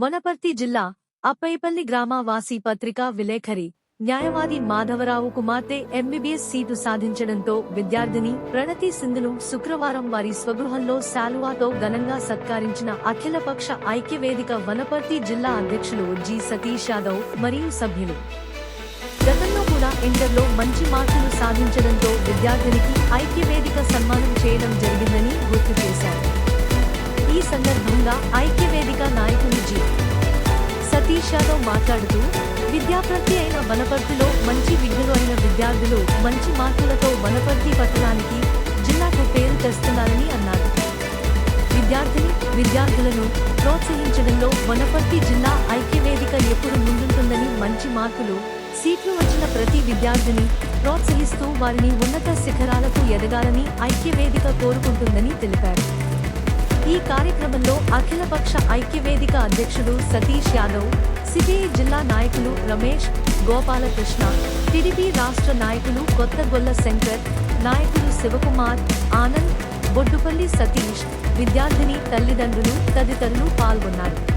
వనపర్తి జిల్లా అప్పైపల్లి గ్రామ వాసి పత్రికా విలేఖరి న్యాయవాది మాధవరావు కుమార్తె ఎంబీబీఎస్ సీటు సాధించడంతో విద్యార్థిని ప్రణతి సింధును శుక్రవారం వారి స్వగృహంలో శాలువాతో ఘనంగా సత్కరించిన అఖిలపక్ష ఐక్యవేదిక వనపర్తి జిల్లా అధ్యక్షులు జి సతీష్ యాదవ్ మరియు సభ్యులు. గతంలో కూడా ఇంటర్లో మంచి మార్కులు సాధించడంతో విద్యార్థినికి ఐక్యవేదిక సన్మానం చేయడం జరిగిందని గుర్తు చేశారు. ఈ సందర్భంగా ఐక్యవేదిక సతీష్ యాదవ్ మాట్లాడుతూ విద్యాప్రతి అయిన వనపర్తిలో మంచి విద్యలు అయిన విద్యార్థులు మంచి మార్కులతో వనపర్తి పట్టణానికి జిల్లాకు పేరు తెస్తున్నారని అన్నారు. విద్యార్థిని విద్యార్థులను ప్రోత్సహించడంలో వనపర్తి జిల్లా ఐక్యవేదిక ఎప్పుడు ముందుంటుందని మంచి మార్కులు సీట్లు వచ్చిన ప్రతి విద్యార్థిని ప్రోత్సహిస్తూ వారిని ఉన్నత శిఖరాలకు ఎదగాలని ఐక్యవేదిక కోరుకుంటుందని తెలిపారు. ఈ కార్యక్రమంలో అఖిలపక్ష ఐక్యవేదిక అధ్యక్షుడు సతీష్ యాదవ్ సిపిఐ జిల్లా నాయకులు రమేష్ గోపాలకృష్ణ టీడీపీ రాష్ట్ర నాయకులు కొత్తగొల్ల శంకర్ నాయకులు శివకుమార్ ఆనంద్ బొడ్డుపల్లి సతీష్ విద్యార్థిని తల్లిదండ్రులు తదితరులు పాల్గొన్నారు.